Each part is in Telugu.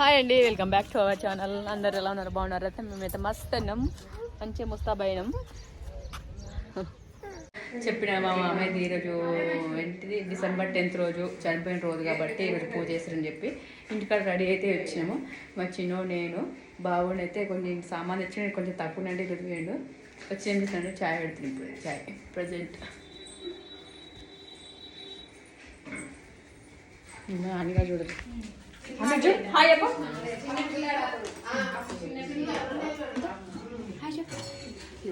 హాయ్ అండి welcome back to our channel అందరు ఎలా ఉన్నారు? బాగున్నారు? అయితే మేమైతే మస్త్ అన్నాం. మంచి ముస్తాబైనం చెప్పిన మా మామయ్యది ఈరోజు ఏంటిది? డిసెంబర్ టెన్త్ రోజు చనిపోయిన రోజు కాబట్టి ఈరోజు పూజ చేస్తారని చెప్పి ఇంటికాడ రెడీ అయితే వచ్చినాము. మా చిన్నో నేను బాబుని అయితే కొన్ని సామాన్ తెచ్చి కొంచెం తక్కువ నుండి దొరికిండు వచ్చి ఏం చేస్తాను చాయ్ పెడుతుంది ఇప్పుడు. చాయ్ ప్రజెంట్ నాన్నగా చూడదు హాయ్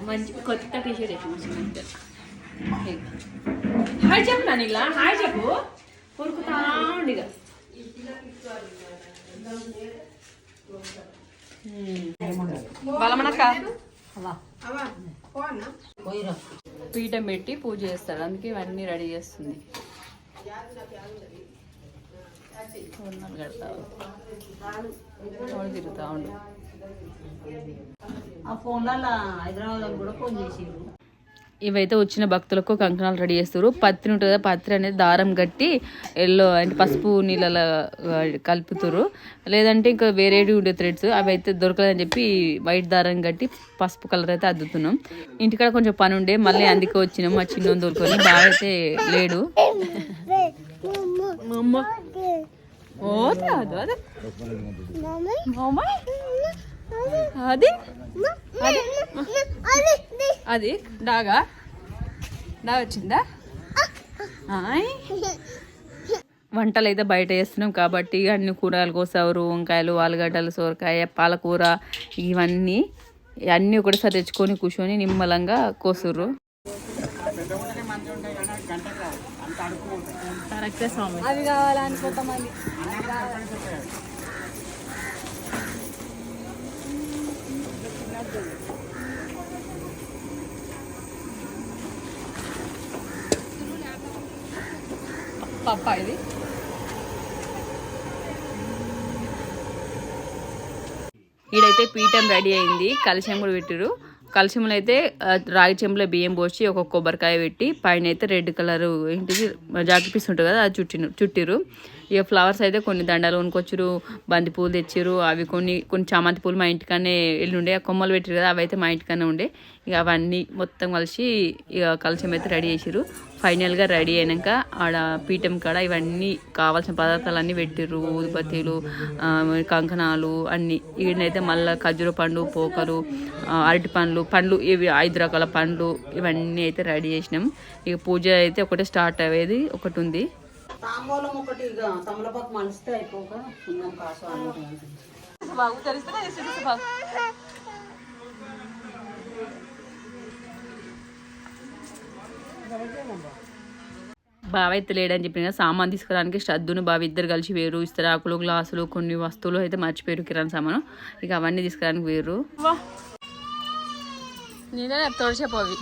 మంచి కొత్త టీషర్ట్ హాయ్ చెప్పు నాన్న ఇలా హాయ్ చెప్పు. కొరుకుతా ఉండిగా. బలమనక్క. పీఠం పెట్టి పూజ చేస్తాడు అందుకే ఇవన్నీ రెడీ చేస్తుంది. కడతావు తిరుగుతా ఉండు. ఆ ఫోన్లలో హైదరాబాద్ కూడా ఫోన్ చేసిండ్రు ఇవైతే వచ్చిన భక్తులకు కంకణాలు రెడీ చేస్తారు పత్రి ఉంటుంది కదా పత్రి అనేది దారం కట్టి ఎల్లో అంటే పసుపు నీళ్ళలో కలుపుతారు లేదంటే ఇంకా వేరేవి ఉండే థ్రెడ్స్ అవి అయితే దొరకలేదని చెప్పి వైట్ దారం కట్టి పసుపు కలర్ అయితే అద్దుతున్నాం. ఇంటికాడ కొంచెం పని ఉండే మళ్ళీ అందుకే వచ్చినాం. మా చిన్న దొరుకుని బాగా అయితే లేడు. ఓ కాదు అదే మామ అది అది అది డాగా డా వచ్చిందా. వంటలు అయితే బయట చేస్తున్నాం కాబట్టి అన్ని కూరగాయలు కోసారు వంకాయలు ఆలుగడ్డలు సోరకాయ పాలకూర ఇవన్నీ అన్నీ ఒకటిసారి తెచ్చుకొని కూర్చొని నిమ్మలంగా కోసుర్రు. కరెక్టే స్వామి. అవి పప్ప ఇది. ఈడైతే పీఠం రెడీ అయింది. కలశం కూడా పెట్టారు కలశంలో అయితే రాగి చెంబులో బియ్యం పోసి ఒక కొబ్బరికాయ పెట్టి పైన అయితే రెడ్ కలర్ ఏంటిది జాకెట్ పీస్ ఉంటుంది కదా అది చుట్టిన చుట్టిరు ఇక ఫ్లవర్స్ అయితే కొన్ని దండాలు కొనుక్కొచ్చారు బంతి పూలు తెచ్చారు అవి కొన్ని కొన్ని చామంతి పూలు మా ఇంటికానే వెళ్ళి ఉండే కొమ్మలు పెట్టారు కదా అవి అయితే మా ఇంటికానే ఉండే. ఇక అవన్నీ మొత్తం కలిసి ఇక కలిసి అయితే రెడీ చేసారు ఫైనల్గా రెడీ అయినాక ఆడ పీఠం కాడ ఇవన్నీ కావాల్సిన పదార్థాలు అన్నీ పెట్టిర్రు ఊదుబత్తీలు కంకణాలు అన్నీ. ఈడనైతే మళ్ళీ ఖర్జూర పండు పోకలు అరటి పండ్లు పండ్లు ఇవి ఐదు రకాల పండ్లు ఇవన్నీ అయితే రెడీ చేసినాం. ఇక పూజ అయితే ఒకటే స్టార్ట్ అయ్యేది ఒకటి ఉంది. తాంబూలం ఒకటి ఇక తమలపాకు మలిస్తే అయిపోక పుణ్యం కాసు బావ అయితే లేడని చెప్పిన కదా, సామాన్ తీసుకురావడానికి శ్రద్ధును బావ ఇద్దరు కలిసి వేరు. ఇస్తరాకులు గ్లాసులు కొన్ని వస్తువులు అయితే మర్చిపోయారు కిరాణా సామాను. ఇక అవన్నీ తీసుకురావడానికి వేరు. నేనే తోడిసేపు అవి.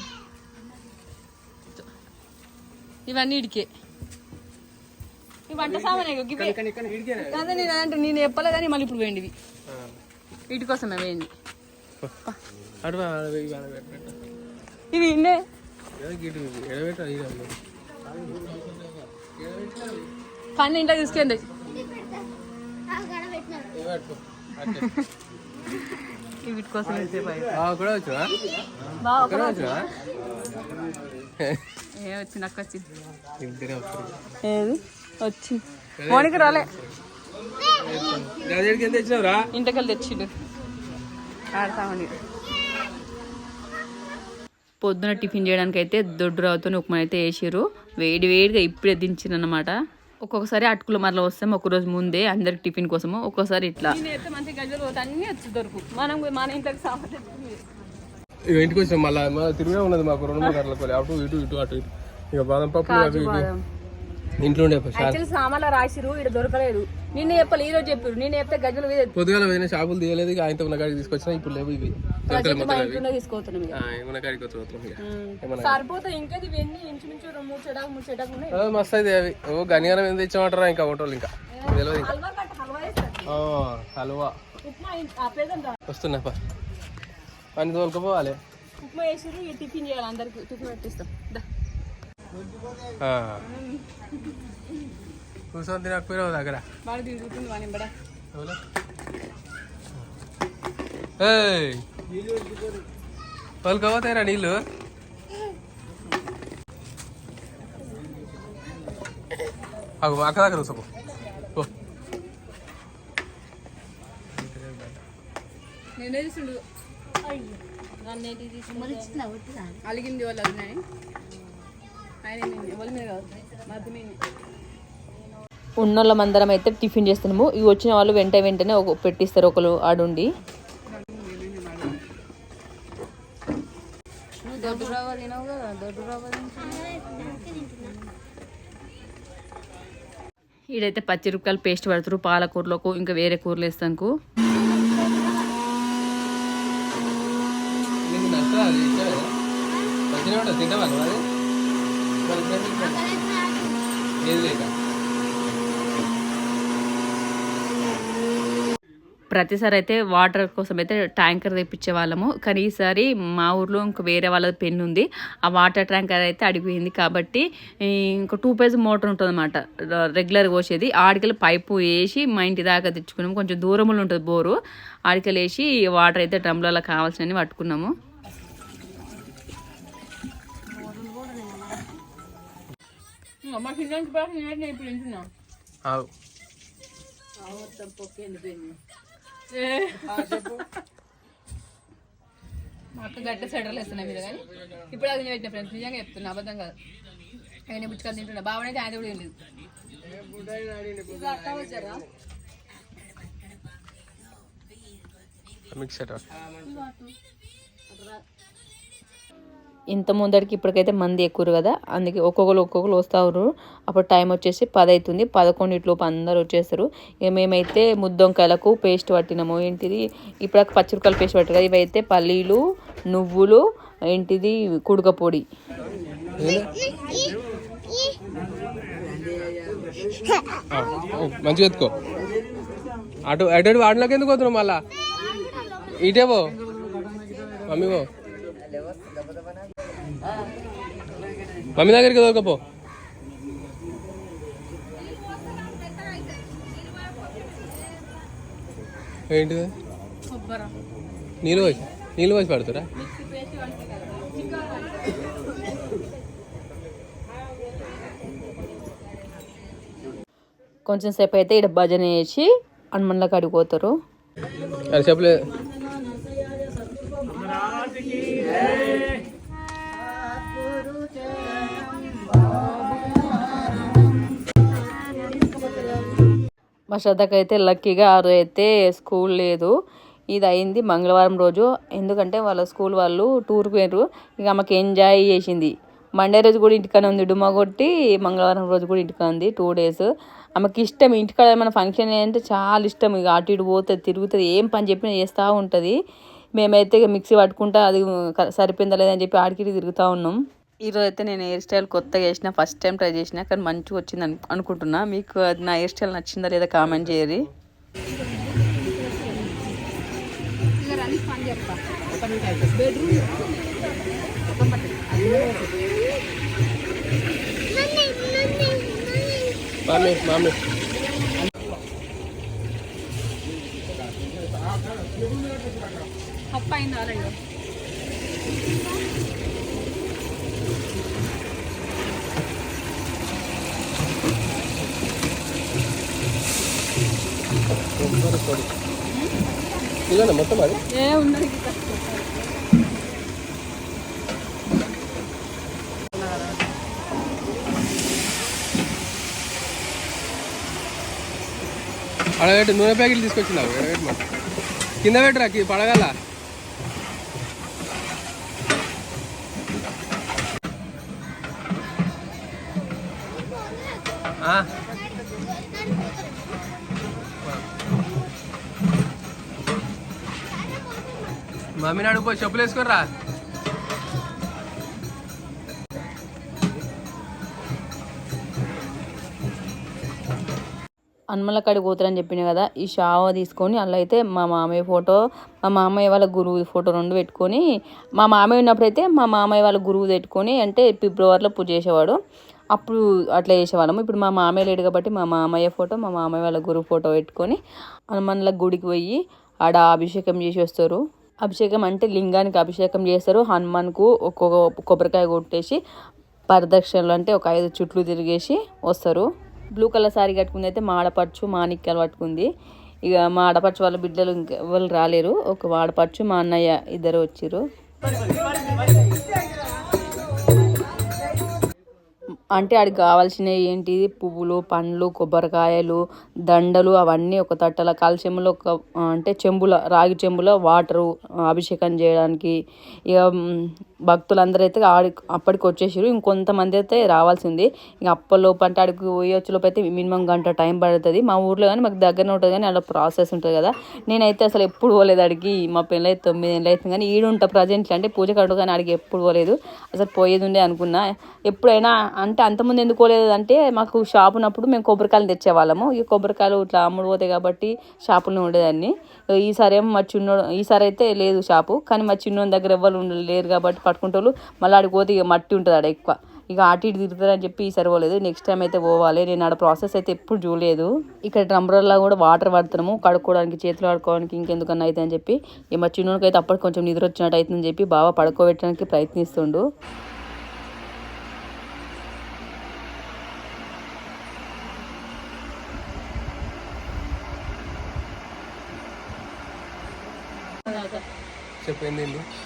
ఇవన్నీ ఇడికే. ఈ వంట సామాన్ అదే నేను అంటే నేను చెప్పలేదని మళ్ళీ ఇప్పుడు ఇవి. వీటి కోసమే పోయింది ఇవి ఇన్నే? పని ఇంట్లో తీసుకెళ్ళి. వీటి కోసం? ఏ వచ్చి నాకు వచ్చింది ఏది? వచ్చి మోనికి రాలే. ఇంటికెళ్ళి తెచ్చిండు. ఆడతామని పొద్దున టిఫిన్ చేయడానికి అయితే దొడ్డు రావుతో ఉప్మా అయితే వేసారు వేడి వేడిగా ఇప్పుడే దించిందనమాట ఒక్కొక్కసారి అటుకులు మరలా వస్తాం ఒక రోజు ముందే అందరికి టిఫిన్ కోసము. ఒక్కోసారి ఇట్లా. మంచి గజలు అన్ని వచ్చి దొరుకు. మనం మన ఇంట్లోకి సామాన్ ఇక ఇంటికి వచ్చాం మళ్ళీ మళ్ళీ తిరిగే ఉన్నది మాకు రెండు మూడు గంటలకు అటు ఇటు ఇటు అటు ఇటు. ఇక బాదం పప్పు అవి ఇవి ఇంట్లో ఉండే సార్ యాక్చువల్లీ సామాన్లు రాసిరు ఇక్కడ దొరకలేదు. నిన్న చెప్పాలి ఈ రోజు చెప్పారు నేను చెప్తే గజలు వేరే పొద్దుగాల పోయిన షాపులు తీయలేదు ఆయనతో ఉన్న కాడికి తీసుకొచ్చినా ఇప్పుడు లేవు ఇవి. మస్తు అయితే అవి. ఓ గనిగారం ఎంత ఇచ్చామంటారా ఇంకా ఒకటోళ్ళు ఇంకా. తెలియదు ఇంకా. హల్వా వస్తున్నా పని తోలుకపోవాలి. ఉప్మా ఇక టిఫిన్ చేయాలి అందరికి. టిఫిన్ పెట్టిస్తాం. కూర్చొని తినకపోయినావు దగ్గర. కావుతాయిరా నీళ్ళు. అగో అక్క దగ్గర చూసుకో నేనే చూసిండు అలిగింది వాళ్ళు అదినని ఉన్నోళ్ళ మందరం అయితే టిఫిన్ చేస్తున్నాము. ఇవి వచ్చిన వాళ్ళు వెంట వెంటనే ఒక పెట్టిస్తారు ఒకరు ఆడుండి. దొడ్డు పచ్చి తినవు ఈడైతే పచ్చిమిరపకాయలు పేస్ట్ పడుతురు. పాలకూరలకు ఇంకా వేరే కూరలు వేస్తాను తింటావా ప్రతిసారి అయితే వాటర్ కోసం అయితే ట్యాంకర్ తెప్పించే వాళ్ళము కానీ ఈసారి మా ఊర్లో ఇంక వేరే వాళ్ళది పెన్ ఉంది. ఆ వాటర్ ట్యాంకర్ అయితే అడిగిపోయింది కాబట్టి ఇంకో టూ పేజ్ మోటార్ ఉంటుంది అనమాట రెగ్యులర్గా పోసేది ఆడికెళ్ళి పైపు వేసి మా ఇంటి దాకా తెచ్చుకున్నాము. కొంచెం దూరంలో ఉంటుంది బోరు. ఆడికెళ్ళి వేసి వాటర్ అయితే డ్రమ్లలో కావాల్సినవి పట్టుకున్నాము. ఆవు. మా అక్క గట్ట సెడర్లు వేస్తున్నాయి మీరు కానీ ఇప్పుడు అది పెట్టిన ఫ్రెండ్స్ నిజంగా చెప్తున్నా అబద్ధం కాదు ఆయన పుచ్చుకొని తింటున్నా బావనైతే ఆయన కూడా తింటుంది మిక్సర్ ఇంత ముందరికి ఇప్పటికైతే మంది ఎక్కువ కదా. అందుకే ఒక్కొక్కరు ఒక్కొక్కరు వస్తారు అప్పుడు టైం వచ్చేసి పది అవుతుంది పదకొండిట్లోపు అందరు వచ్చేస్తారు. ఇక మేమైతే ముద్దొంకాయలకు పేస్ట్ పట్టినాము. ఏంటిది? ఇప్పుడు పచ్చిమిరకాయలు పేస్ట్ పట్టారు కదా. ఇవైతే పల్లీలు నువ్వులు ఏంటిది? కుడుక పొడి. మంచిగా ఎత్తుకో. అటు అటు వాడిలోకి ఎందుకు మళ్ళా? ఇటేవో మమ్మీవో మమ్మీ దగ్గరికి దొరకపో. ఏంటిది? నీళ్ళు పోసి నీళ్ళు పోసి పడుతురా? కొంచెం సేపు అయితే ఇక్కడ భజన చేసి హనుమన్ల కాడికి పోతారు. చెప్పలేదు మా శ్రద్ధకి అయితే లక్కీగా ఆ రోజు అయితే స్కూల్ లేదు. ఇది అయింది మంగళవారం రోజు. ఎందుకంటే వాళ్ళ స్కూల్ వాళ్ళు టూర్కి పోయినారు ఇక ఆమెకి ఎంజాయ్ చేసింది. మండే రోజు కూడా ఇంటికానే ఉంది డుమ్మా కొట్టి మంగళవారం రోజు కూడా ఇంటికాడ ఉంది టూ డేస్. ఆమెకి ఇష్టం ఇంటికాడ ఏమైనా ఫంక్షన్ అంటే చాలా ఇష్టం. ఇక అటు ఇటు పోతుంది తిరుగుతుంది ఏం పని చెప్పినా చేస్తూ ఉంటుంది. మేమైతే ఇక మిక్సీ పట్టుకుంటా అది సరిపోయిందా లేదని చెప్పి ఆడికి తిరుగుతూ ఉన్నాం. ఈరోజు అయితే నేను హెయిర్ స్టైల్ కొత్తగా చేసిన ఫస్ట్ టైం ట్రై చేసిన కానీ మంచిగా వచ్చింది అని అనుకుంటున్నా. మీకు అది నా హెయిర్ స్టైల్ నచ్చిందా లేదా కామెంట్ చేయరి మమ్మీ ఇదేనా మొత్తం అది? అడగట్టు నూనె ప్యాకెట్లు తీసుకొచ్చినావు ఎడగట్టు కింద పెట్టురా పడగల మమ్మీని పోయి చెప్పులు వేసుకోర్రా హనుమల కాడికి పోతారని చెప్పిన కదా ఈ షావ తీసుకొని అందులో అయితే మా మామయ్య ఫోటో మా మామయ్య వాళ్ళ గురువు ఫోటో రెండు పెట్టుకొని మా మామయ్య ఉన్నప్పుడైతే మా మామయ్య వాళ్ళ గురువు పెట్టుకొని అంటే ఫిబ్రవరిలో పూజ చేసేవాడు. అప్పుడు అట్లా చేసేవాళ్ళము. ఇప్పుడు మా మామయ్య లేడు కాబట్టి మా మామయ్య ఫోటో మా మామయ్య వాళ్ళ గురువు ఫోటో పెట్టుకొని హనుమన్ల గుడికి పోయి ఆడ అభిషేకం చేసి వస్తారు. అభిషేకం అంటే లింగానికి అభిషేకం చేస్తారు. హనుమాన్కు ఒక్కొక్క కొబ్బరికాయ కొట్టేసి ప్రదక్షిణలు అంటే ఒక ఐదు చుట్లు తిరిగేసి వస్తారు. బ్లూ కలర్ సారీ కట్టుకుంది అయితే మాడపడుచు మాణిక్యాలు పట్టుకుంది. ఇక మా ఆడపడుచు వాళ్ళ బిడ్డలు ఇంకా వాళ్ళు రాలేరు. ఒక ఆడపడుచు మా అన్నయ్య ఇద్దరు వచ్చారు అంటే ఆడికి కావాల్సినవి ఏంటిది? పువ్వులు పండ్లు కొబ్బరికాయలు దండలు అవన్నీ ఒక తట్టల కాల్చెంబులో ఒక అంటే చెంబుల రాగి చెంబులో వాటరు అభిషేకం చేయడానికి ఇక భక్తులందరూ అయితే ఆడి అప్పటికి వచ్చేసారు ఇంకొంతమంది అయితే రావాల్సింది. ఇక అప్పలోపు అంటే ఆడికి పోయొచ్చేలోపు అయితే మినిమం గంట టైం పడుతుంది. మా ఊర్లో కానీ మాకు దగ్గర ఉంటుంది కానీ అలా ప్రాసెస్ ఉంటుంది కదా. నేనైతే అసలు ఎప్పుడు పోలేదు అడిగి మా పెళ్ళి అయితే తొమ్మిది ఏళ్ళు అవుతుంది కానీ ఈడు ఉంటా అంటే పూజ కట్టు కానీ ఆడికి ఎప్పుడు పోలేదు. అసలు పోయేది ఉండే అనుకున్నా. ఎప్పుడైనా అంటే అంతకుముందు ఎందుకోలేదు అంటే మాకు షాప్ ఉన్నప్పుడు మేము కొబ్బరికాయలు తెచ్చేవాళ్ళము. ఈ కొబ్బరికాయలు ఇట్లా అమ్ముడు పోతాయి కాబట్టి షాపులో ఉండేదాన్ని. ఈసారి ఏమో మా చిన్నోడు ఈసారి అయితే లేదు షాపు. కానీ మా చిన్నోడి దగ్గర ఎవ్వరు లేరు కాబట్టి పట్టుకుంటారు మళ్ళీ ఆడికి పోతే ఇక మట్టి ఉంటుంది ఆడ ఎక్కువ. ఇక అటు ఇటు తిరుగుతారని చెప్పి ఈసారి పోలేదు. నెక్స్ట్ టైం అయితే పోవాలి. నేను ఆడ ప్రాసెస్ అయితే ఎప్పుడు చూడలేదు. ఇక్కడ డ్రమ్రల్లో కూడా వాటర్ పడుతున్నాము కడుక్కోవడానికి చేతులు ఆడుకోవడానికి ఇంకెందుకన్నా అయితే అని చెప్పి. ఇక మా చిన్నోడికి అయితే అప్పటికి కొంచెం నిద్ర వచ్చినట్టు అవుతుందని చెప్పి బాగా పడుకోబెట్టడానికి ప్రయత్నిస్తుండు. చెప్పింది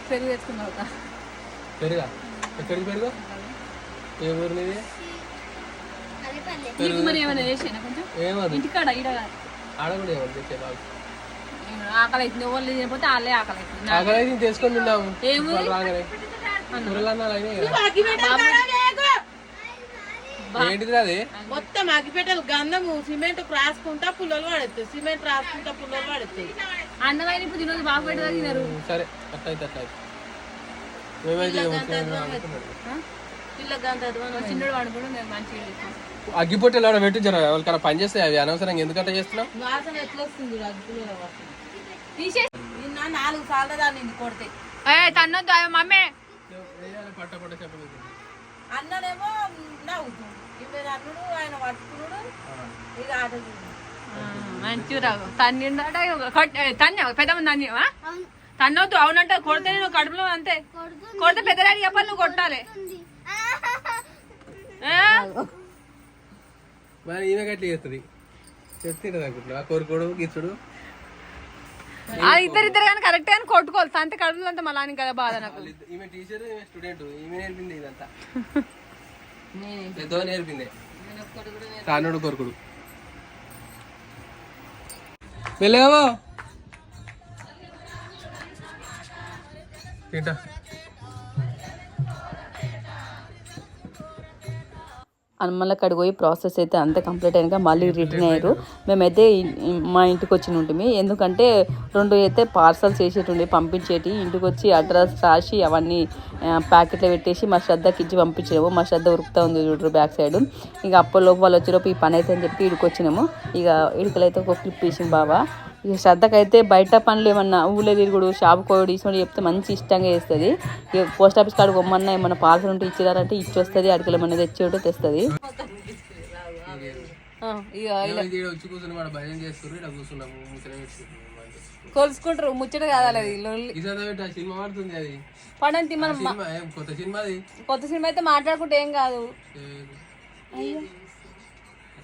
పెరుగు తెచ్చుకున్నావు పెరుగా? ఎక్కడికి పెరుగు? ఏ ఊరు నీది మరి ఏమైనా చేసాను కొంచెం? ఏమది? ఇంటికాడ ఈడ ఆడ కూడా ఏమని తెచ్చే బాబు. ఆకలి అవుతుంది ఎవరు లేకపోతే వాళ్ళే ఆకలి అవుతుంది ఆకలి అయితే తీసుకొని తిన్నాము. ఏంటిది అది? మొత్తం అగ్గిపెట్టెలు గంధము సిమెంట్ రాసుకుంటా పుల్లలు పడతాయి సిమెంట్ రాసుకుంటా పుల్లలు పడతాయి అన్నమైన ఇప్పుడు తినదు బాగా పెడతా తినరు. సరే అట్లా అయితే అట్లా అయితే మేమైతే ఇక ముస్లిం అనుకున్నాం. పిల్ల గంధ చిన్నడు వాడుకోవడం నేను మంచిగా. అగ్గిపొట్టెలు ఆడ పెట్టి జర వాళ్ళకన్నా పని చేస్తాయి అవి. అనవసరంగా ఎందుకంటే చేస్తున్నావు? వాసన ఎట్లా వస్తుంది అగ్గిపుల్ల వాసన? తీసేసి నిన్న నాలుగు సార్లు దాన్ని కొడితే. ఏయ్, తన్నొద్దు అయ్యో మమ్మీ. అన్ననేమో నవ్వుతుంది. ఇవి అన్నుడు ఆయన పట్టుకున్నాడు ఇక ఆట మంచిగా తన్నిందట పెద్ద తన్నొద్దు అవునంటే కొడితే నువ్వు కడుపులో అంతే. కొడితే పెద్దరాడి చెప్పాలి నువ్వు కొట్టాలి? మరి ఈమె గట్ల చేస్తుంది. అనుకుంటున్నా కోరుకోడు ఆ ఇద్దరిద్దరు కానీ కరెక్ట్ కానీ కొట్టుకోవాలి. అంతే కడుపులో అంతా మళ్ళా కదా బాధ నాకు. ఈమె టీచర్ ఈమె స్టూడెంట్. ఈమె నేర్పింది ఇదంతా. పెద్ద నేర్పింది. తానుడు కొరుకుడు. వెళ్ళావా? తింటా. మళ్ళీ అక్కడికి పోయి ప్రాసెస్ అయితే అంతా కంప్లీట్ అయినాక మళ్ళీ రిటర్న్ అయ్యారు. మేమైతే మా ఇంటికి వచ్చి ఉంటుంది ఎందుకంటే రెండు అయితే పార్సల్స్ వేసేటుండే పంపించేటి. ఇంటికి వచ్చి అడ్రస్ రాసి అవన్నీ ప్యాకెట్లో పెట్టేసి మా శ్రద్ధకి ఇచ్చి పంపించాము మా శ్రద్ధ ఉరుకుతా ఉంది చూడరు బ్యాక్ సైడ్. ఇక అప్పటిలోపు వాళ్ళు వచ్చేలోపు ఈ పని అయితే అని చెప్పి ఇడికి వచ్చినాము ఇక ఇడికలైతే ఒక క్లిప్ తీసింది బాబా ఇక శ్రద్ధకైతే బయట పనులు ఏమన్నా ఊళ్ళో తిరుగుడు షాప్ కోడి ఇటువంటి చెప్తే మంచి ఇష్టంగా చేస్తుంది. ఇక పోస్ట్ ఆఫీస్ కాడికి పొమ్మన్నా ఏమన్నా పార్సల్ ఉంటే ఇచ్చినారంటే ఇచ్చి వస్తుంది అడిగిలు ఏమన్నా తెచ్చి ఉంటే తెస్తుంది. కొలుసుకుంటారు ముచ్చట కాదాలి పడంతి మనం కొత్త సినిమా కొత్త సినిమా అయితే మాట్లాడుకుంటే ఏం కాదు.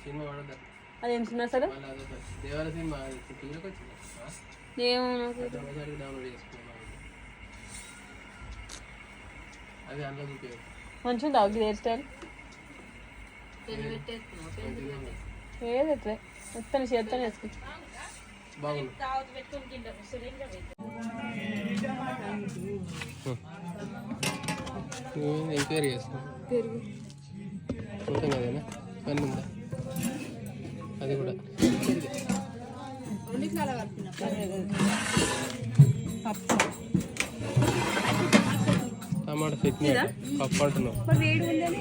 సినిమా అదేం సినిమా ఆ? ఏమో మంచిగా అది హెయిర్ స్టైల్? ఏది ఎట్లే? మొత్తం చేస్తాను వేసుకో బాగుంది. ఎంక్వైరీ చేస్తాం మొత్తం కదేనా పని ఉందా? అది కూడా. టమాటా చట్నీ పప్పు అంటున్నావు మరి వేడి ఉందని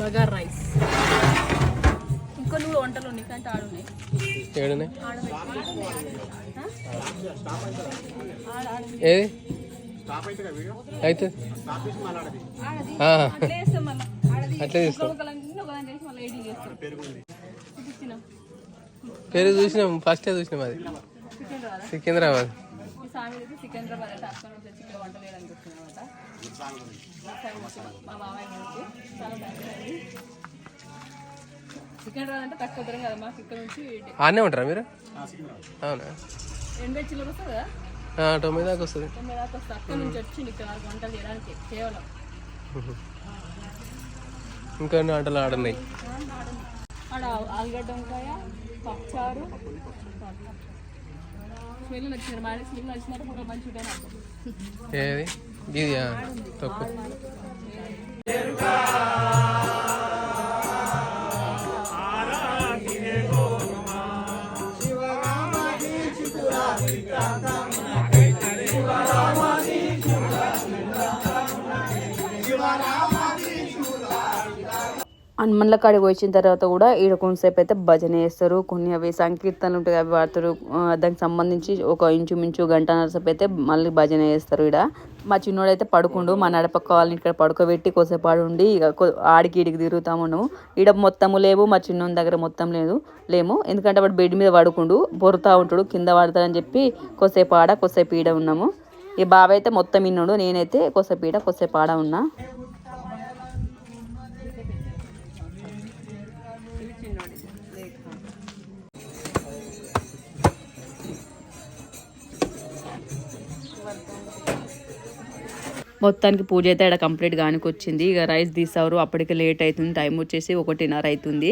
బగార్ రైస్. ఇంకో నువ్వు వంటలు ఉన్నాయి కానీ ఆడున్నాయి ఏడున్నాయి? ఏది? అయితే? అట్లే తీస్తాం పేరు చూసినాం ఫస్ట్ చూసినాం అది. సికింద్రాబాద్. సికింద్రాబాద్. అంటే అక్కడ వంట మా మామయ్య బాగుంది సికింద్రాబాద్ అంటే తక్కువ దూరం కదా మాకు ఇక్కడ నుంచి ఆడనే ఉంటారా మీరు? అవునా? ఎనభై చిల్లర వస్తుంది కదా? ఆ, తొమ్మిది దాకా వస్తుంది. తొమ్మిది దాకా వస్తుంది. అక్కడ నుంచి వచ్చింది ఇక్కడ వరకు వంటలు చేయడానికి కేవలం. ఇంకా ఎన్ని ఆటలు ఆడున్నాయి? ఆడ ఆలుగడ్డ వంకాయ పప్పుచారు. స్మెల్ నచ్చింది. మా స్మెల్ నచ్చినట్టు కూడా మంచి ఏది? ఇది తక్కువ హనుమన్ల కాడికి వచ్చిన తర్వాత కూడా ఈడ కొంతసేపు అయితే భజన చేస్తారు. కొన్ని అవి సంకీర్తనలు ఉంటాయి అవి వాడతారు దానికి సంబంధించి ఒక ఇంచుమించు గంట సేపు అయితే మళ్ళీ భజన చేస్తారు ఈడ. మా చిన్నోడు అయితే పడుకుండు మా నడపక్క వాళ్ళని ఇక్కడ పడుకోబెట్టి కొద్దిసేపు ఆడుండి ఇక ఆడికి ఇడికి తిరుగుతాము ఈడ మొత్తము లేవు మా చిన్నోని దగ్గర మొత్తం లేదు లేము. ఎందుకంటే వాడు బెడ్ మీద పడుకుండు బొరుతా ఉంటాడు కింద పడతాడని చెప్పి కొసేపు ఆడ కొసేపు ఈడ ఉన్నాము. ఈ బాబాయ్ అయితే మొత్తం విన్నాడు నేనైతే కొసేపు ఈడ కొసేపు ఆడ ఉన్నా. మొత్తానికి పూజ అయితే ఇక్కడ కంప్లీట్ గానికి వచ్చింది ఇక రైస్ తీస్తారు అప్పటికి లేట్ అవుతుంది టైం వచ్చేసి ఒకటిన్నర అవుతుంది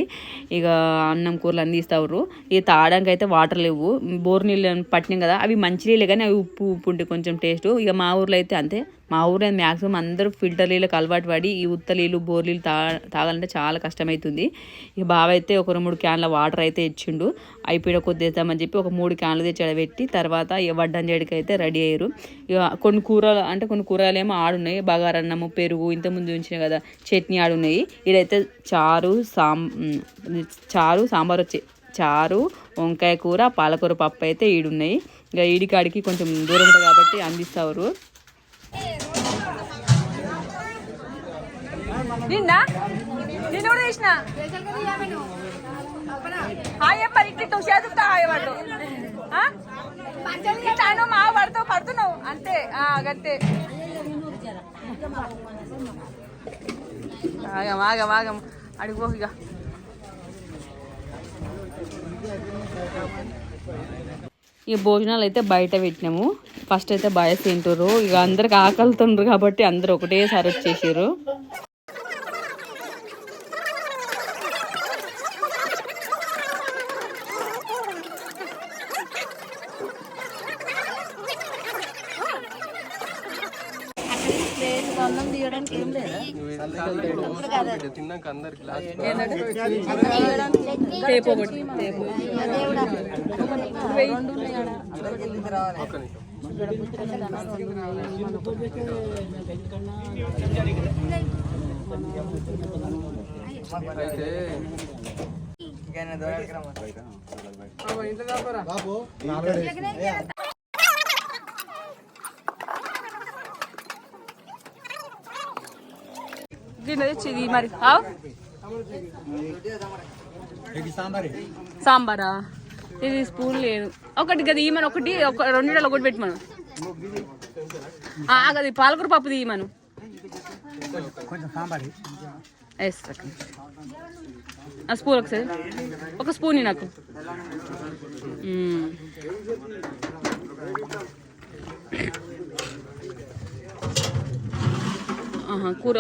ఇక అన్నం కూరలు అన్నీ తీస్తారు ఇక తాగడానికి అయితే వాటర్ లేవు. బోర్ నీళ్ళు పట్టినాం కదా అవి మంచి నీళ్ళే కానీ అవి ఉప్పు ఉప్పు ఉంటే కొంచెం టేస్ట్. ఇక మా ఊర్లో అయితే అంతే. మా ఊరే మ్యాక్సిమం అందరూ ఫిల్టర్ నీళ్ళకి అలవాటు పడి ఈ ఉత్త నీళ్ళు బోర్ నీళ్ళు తా తాగాలంటే చాలా కష్టమవుతుంది ఇక బావ అయితే ఒక రెండు మూడు క్యాన్ల వాటర్ అయితే ఇచ్చిండు. అయిపోయి కొద్ది తెస్తామని చెప్పి ఒక మూడు క్యాన్లు తెచ్చి పెట్టి తర్వాత ఇక వడ్డం చేయడానికి అయితే రెడీ అయ్యారు. ఇక కొన్ని కూరలు అంటే కొన్ని కూరలు ఏమో ఆడున్నాయి. బగారన్నము పెరుగు ఇంతకుముందు ఉంచినాయి కదా చట్నీ ఆడున్నాయి. ఇదైతే చారు సాం చారు సాంబార్ వచ్చే చారు వంకాయ కూర పాలకూర పప్పు అయితే ఈడున్నాయి. ఇక ఈడికాడికి కొంచెం దూరం ఉంటుంది కాబట్టి అందిస్తారు. నిన్నా? నిన్న కూడా తీసిన హాయ్ మరి ఇట్లా చేతుతా హాయవాడు ఇట్లాను మా పడుతూ పడుతున్నావు. అంతే అంతే ఆగం ఆగం ఆగం. అడిగిపో ఇక. ఈ భోజనాలు అయితే బయట పెట్టినాము. ఫస్ట్ అయితే బయట తింటారు ఇక అందరికి ఆకలితుండ్రు కాబట్టి అందరు ఒకటేసారి వచ్చేసారు తిన్నాక అందరికి లాస్ట్ టేపు ఒకటి టేపు. ఒక్క నిమిషం అయితే దీని తెచ్చింది మరి? సాంబారా. ఇది స్పూన్ లేదు. ఒకటి గది ఈమను ఒకటి ఒక రెండు ఒకటి పెట్టమను. ఆ, గది పాలకూర పప్పు తీయమను. వేస్తా ఆ స్పూన్ ఒకసారి. ఒక స్పూన్ నాకు మ్మ్. ఆహా, కూర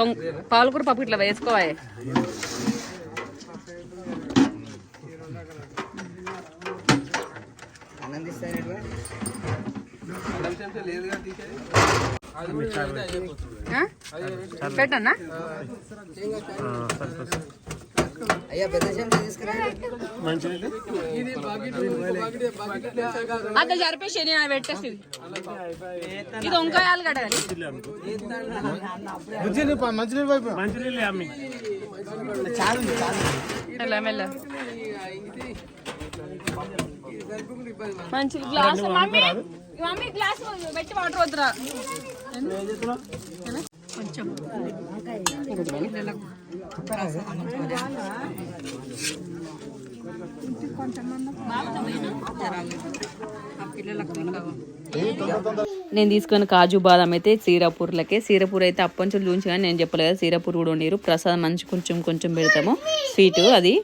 పాలకూర పప్పు ఇట్లా వేసుకోవాలి. అల్లం చెంచా ఇది బాకెట్ బాకెట్ బాకెట్ కాదు అంత జరిపేసి నేను పెట్టేసి ఇది వంకాయ ఆలుగడ్డ కదా మెల్ల మెల్ల. మంచి గ్లాస్ మమ్మీ. మమ్మీ గ్లాస్ పెట్టి వాటర్ వద్దురా. కొంచెం. నేను తీసుకున్న కాజు బాదం అయితే సీరాపూర్లకే. సీరాపూర్ అయితే అప్పంచులు చూపించి కానీ నేను చెప్పలేదు సీరాపూర్ కూడా ఉండేరు ప్రసాదం మంచి కొంచెం కొంచెం పెడతాము. స్వీట్ అది.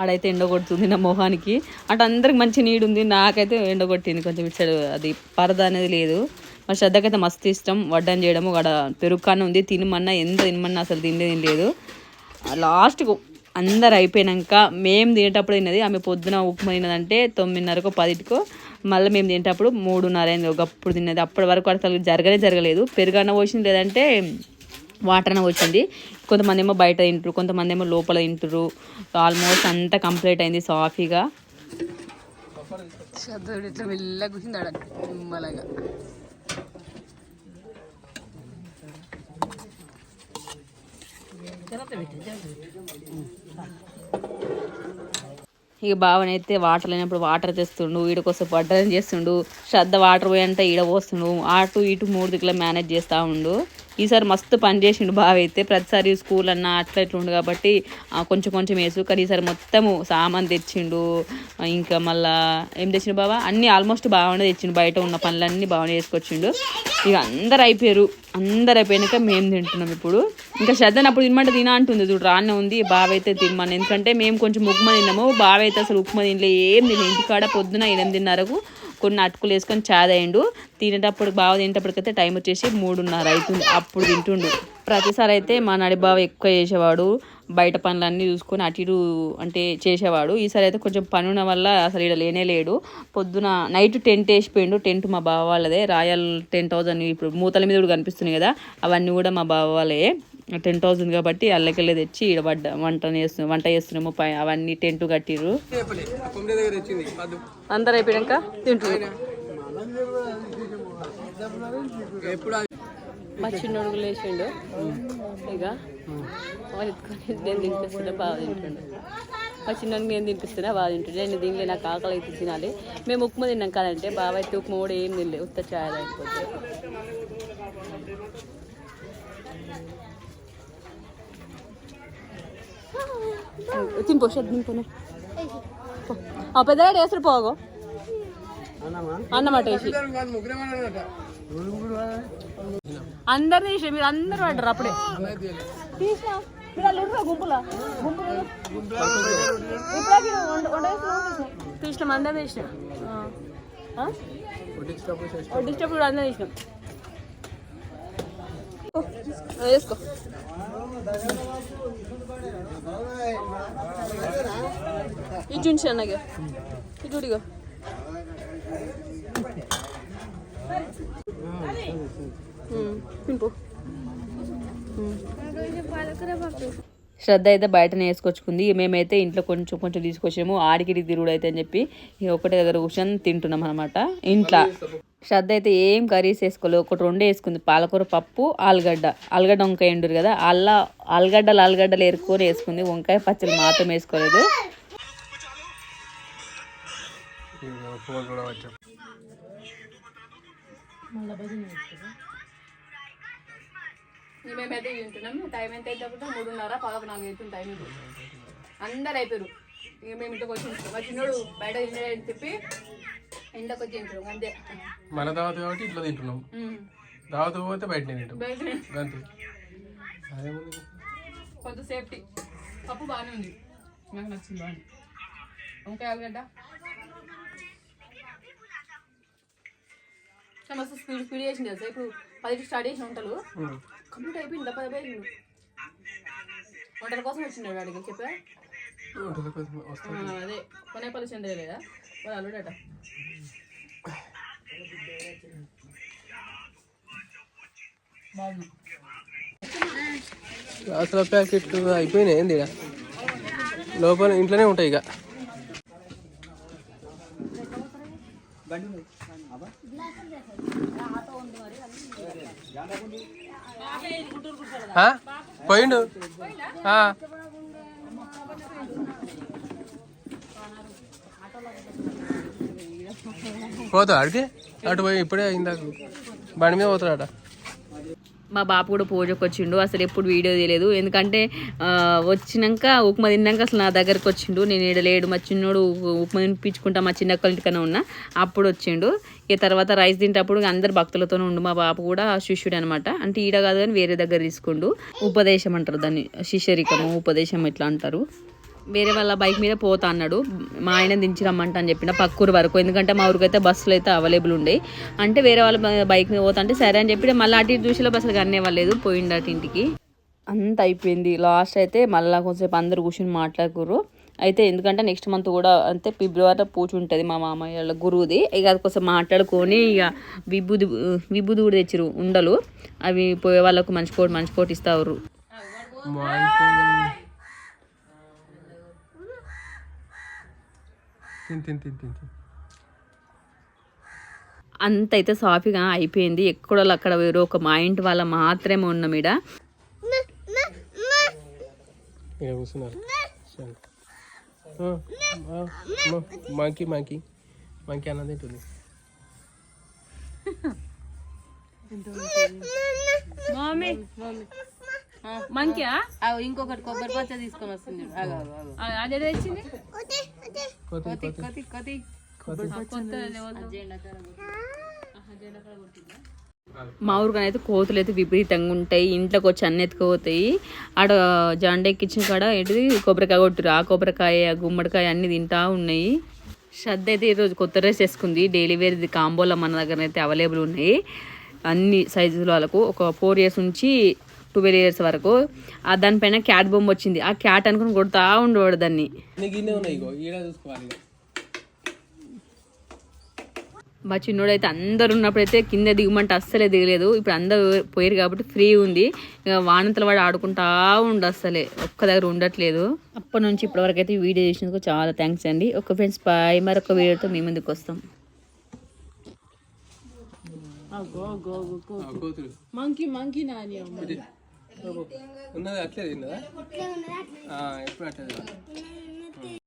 ఆడైతే ఎండ కొడుతుంది నా మొహానికి. అంటే అందరికి మంచి నీడు ఉంది నాకైతే ఎండ కొట్టింది కొంచెం ఇటు సైడ్ అది పరద అనేది లేదు. మా శ్రద్ధకైతే మస్తు ఇష్టం. వడ్డం చేయడము అక్కడ పెరుగు ఉంది. తినమన్నా ఎంత తినమన్నా అసలు తిండే తినలేదు లాస్ట్కు అందరు అయిపోయినాక మేము తినేటప్పుడు తిన్నది ఆమె పొద్దున ఉప్మా తిన్నదంటే తొమ్మిదిన్నరకు పదిటికో మళ్ళీ మేము తినేటప్పుడు మూడున్నర అయింది. ఒకప్పుడు తిన్నది. అప్పటి వరకు అసలు జరగనే జరగలేదు. పెరుగన్న పోసింది లేదంటే వాటర్ అన్న వచ్చింది కొంతమంది ఏమో బయట తింటారు కొంతమంది ఏమో లోపల తింటారు ఆల్మోస్ట్ అంతా కంప్లీట్ అయింది సాఫీగా. ఇట్లా మెల్లగా కూర్చుందాడ నిమ్మలగా. ఇక బావనైతే వాటర్ లేనప్పుడు వాటర్ తెస్తుండు ఈడకోసం వడ్డరం చేస్తుండు శ్రద్ధ వాటర్ పోయంటే ఈడ పోస్తుండు అటు ఇటు మూడు దిక్కుల మేనేజ్ చేస్తూ ఉండు. ఈసారి మస్తు పని చేసిండు బావ అయితే. ప్రతిసారి స్కూల్ అన్న అట్లా ఇట్లా ఉండు కాబట్టి కొంచెం కొంచెం వేసు కానీ ఈసారి మొత్తము సామాన్ తెచ్చిండు. ఇంకా మళ్ళా ఏం తెచ్చిండు బాబా అన్నీ ఆల్మోస్ట్ బాగానే తెచ్చిండు. బయట ఉన్న పనులన్నీ బాగానే చేసుకొచ్చిండు. ఇక అందరు అయిపోయారు. అందరు అయిపోయాక మేము తింటున్నాం ఇప్పుడు. ఇంకా శ్రద్ధ అప్పుడు తినమంటే తిన అంటుంది చూడు. రానే ఉంది. బావ అయితే తినమని. ఎందుకంటే మేము కొంచెం ఉప్మా తిన్నాము. బావ అయితే అసలు ఉప్మా తినలే. ఏం తినలే. ఇంటికాడ పొద్దున ఎనిమిదిన్నరకు కొన్ని అటుకులు వేసుకొని చాదేయండు. తినేటప్పుడు బావ తినేటప్పటికైతే టైం వచ్చేసి మూడున్నర అవుతుంది. అప్పుడు తింటుండు. ప్రతిసారి అయితే మా నడి బావ ఎక్కువ చేసేవాడు. బయట పనులన్నీ చూసుకొని అటు ఇటు అంటే చేసేవాడు. ఈసారి అయితే కొంచెం పని ఉన్న వల్ల అసలు ఇక్కడ లేనే లేడు. పొద్దున నైట్ టెంట్ వేసిపోయిండు. టెంట్ మా బావ వాళ్ళదే. రాయల్ టెంట్ హౌస్ అని ఇప్పుడు మూతల మీద కూడా కనిపిస్తున్నాయి కదా. అవన్నీ కూడా మా బావ వాళ్ళే టెంట్ హౌస్ ఉంది కాబట్టి అల్లకెళ్ళి తెచ్చి ఈడ వంట వంట చేస్తున్నాం వంట చేస్తున్నాము పై అవన్నీ టెంట్ కట్టిర్రు. అందరు అయిపోయాక తింటున్నాం ఎప్పుడు మా చిన్నోడు లేచిండు. ఇక వాళ్ళు ఎత్తుకొని నేను తినిపిస్తున్నా బాగా తింటుండు. మా చిన్నోడికి నేను తినిపిస్తున్నా బాగా తింటుండే. నేను దీనిలో నాకు ఆకలి అయితే తినాలి. మేము ఉప్మా తిన్నాం కదంటే అయితే ఉప్మా కూడా ఏం తినలే ఉత్త ఛాయ్ అయిపోతే తినిపో షడ్ తినిపోను పెద్దగాడు వేసుడు పోగో అన్నమాట వేసి అందరు తీసి మీరు అందరు పడ్డారు అప్పుడే. తీసినా? గుంపులా? తీసినాం. అందరు తీసినాం. డిస్టర్బ్ అందరు తీసినాం. వేసుకో. ఇది చూసి అన్నగా ఇది చూడిగా తింపు శ్రద్ధ అయితే బయటనే వేసుకొచ్చుకుంది. మేమైతే ఇంట్లో కొంచెం కొంచెం తీసుకొచ్చాము ఆడికి తిరుగుడు అయితే అని చెప్పి ఒకటే దగ్గర కూర్చొని తింటున్నాం అనమాట ఇంట్లో శ్రద్ధ అయితే ఏం కర్రీస్ వేసుకోలేదు. ఒకటి రెండు వేసుకుంది. పాలకూర పప్పు ఆలుగడ్డ. ఆలుగడ్డ వంకాయ ఎండురు కదా అల్లా ఆలుగడ్డలు ఆలుగడ్డలు ఏరుకొని వేసుకుంది. వంకాయ పచ్చడి మాత్రం వేసుకోలేదు. వచ్చాం. మేమైతే తింటున్నాం. టైం ఎంత అయితే ఒకటి మూడున్నర పదకొండు నాలుగు అవుతుంది టైం అందరు అయిపోయారు ఇక మేము ఇంటికి వచ్చి మా చిన్నోడు బయట తిన్నాడని చెప్పి ఇంట్లోకి వచ్చి తింటాడు అంతే. మన దావత్ కాబట్టి ఇట్లా తింటున్నాం. దావత్ పోతే బయట తింటాం. బయట అంతే. కొంత సేఫ్టీ పప్పు బాగానే ఉంది. నాకు నచ్చింది బాగా వంకాయ ఆలుగడ్డ. మస్తు స్పీడ్ స్పీడ్ చేసింది తెలుసా? ఇప్పుడు పది స్టార్ట్ చేసిన ఉమ్. కంప్లీట్ అయిపోయింది దప్ప అయిపోయింది వంటల కోసం వచ్చిండు వాడికి చెప్పా. అదే కొనేపల్లి చంద్ర లేదా వాళ్ళు అల్లుడట. గ్లాసుల ప్యాకెట్ అయిపోయినాయి ఏంది ఇక? లోపల ఇంట్లోనే ఉంటాయి ఇక? పోయిండు? ఆ. పోతా అడిగి అటు పోయి ఇప్పుడే అయిందాక బండి మీద పోతాడా మా బాబు కూడా పూజకు వచ్చిండు అసలు ఎప్పుడు వీడియో తీయలేదు. ఎందుకంటే వచ్చినాక ఉప్మా తిన్నాక అసలు నా దగ్గరకు వచ్చిండు. నేను ఈడ లేడు మా చిన్నోడు ఉప్మా తినిపించుకుంటా మా చిన్నక్కల ఇంటికనే ఉన్నా. అప్పుడు వచ్చిండు. ఇక తర్వాత రైస్ తింటప్పుడు అందరు భక్తులతోనే ఉండు. మా బాబు కూడా శిష్యుడు అనమాట అంటే ఈడ కాదు కానీ వేరే దగ్గర తీసుకుండు. ఉపదేశం అంటారు దాన్ని. శిష్యరికము ఉపదేశం ఇట్లా అంటారు. వేరే వాళ్ళ బైక్ మీద పోతా అన్నాడు. మా ఆయన దించి రమ్మంట అని చెప్పిన పక్కూరు వరకు. ఎందుకంటే మా ఊరికి అయితే బస్సులు అయితే అవైలబుల్ ఉండే. అంటే వేరే వాళ్ళ బైక్ మీద పోతా అంటే సరే అని చెప్పి మళ్ళీ అటు ఇటు చూసిలో బస్సులు కనేవాళ్ళలేదు పోయిండు అటు ఇంటికి. అంత అయిపోయింది. లాస్ట్ అయితే మళ్ళీ కొంచెంసేపు అందరు కూర్చొని మాట్లాడుకుర్రు. అయితే ఎందుకంటే నెక్స్ట్ మంత్ కూడా అంటే ఫిబ్రవరిలో పూజ ఉంటుంది మా మామయ్య వాళ్ళ గురువుది. ఇక అది కోసం మాట్లాడుకొని ఇక విభూది విభూది కూడా తెచ్చిరు ఉండలు. అవి పోయే వాళ్ళకు మంచి కోటి మంచి కోటి ఇస్తారు తిన్ తిన్ తిన్ తిన్ తిన్. అంత అయితే సాఫీగా అయిపోయింది. ఎక్కడో అక్కడ వేరు. ఒక మా ఇంటి వాళ్ళ మాత్రమే ఉన్నాం మంకీ మంకీ. మంకీ అన్నది తింటుంది. మంకియా ఇంకొకటి కొబ్బరి పచ్చ తీసుకొని వస్తుంది. అదే తెచ్చింది? కోతి కోతి కొద్ది మా ఊరికైతే అయితే కోతులు అయితే విపరీతంగా ఉంటాయి. ఇంట్లోకి వచ్చి అన్ని ఎత్తుకుపోతాయి. ఆడ జెండా ఎక్కించిన కాడ ఏంటిది? కొబ్బరికాయ కొట్టురు. ఆ కొబ్బరికాయ గుమ్మడికాయ అన్ని తింటా ఉన్నాయి. శ్రద్ధ అయితే ఈరోజు కొత్త డ్రెస్ వేసుకుంది. డైలీ వేర్ ఇది కాంబోలో మన దగ్గర అయితే అవైలబుల్ ఉన్నాయి. అన్ని సైజుల వాళ్ళకు ఒక ఫోర్ ఇయర్స్ నుంచి ట్వెల్వ్ ఇయర్స్ వరకు. ఆ దానిపైన క్యాట్ బొమ్మ వచ్చింది. ఆ క్యాట్ అనుకుని కొడుతూ ఉండేవాడు దాన్ని. మా చిన్నోడైతే అందరు ఉన్నప్పుడైతే కింద దిగమంటే అస్సలే దిగలేదు. ఇప్పుడు అందరు పోయారు కాబట్టి ఫ్రీ ఉంది. ఇక వానంతల వాడు ఆడుకుంటా ఉండు అస్సలే. ఒక్క దగ్గర ఉండట్లేదు. అప్పటి నుంచి ఇప్పటివరకు అయితే ఈ వీడియో చేసినందుకు చాలా థ్యాంక్స్ అండి. ఒక ఫ్రెండ్స్ బాయ్ మరొక వీడియోతో మీ ముందుకు వస్తాం. Monkey monkey Nani. ఉన్నది అట్లే తిన్నదా ఎప్పుడు అట్లే?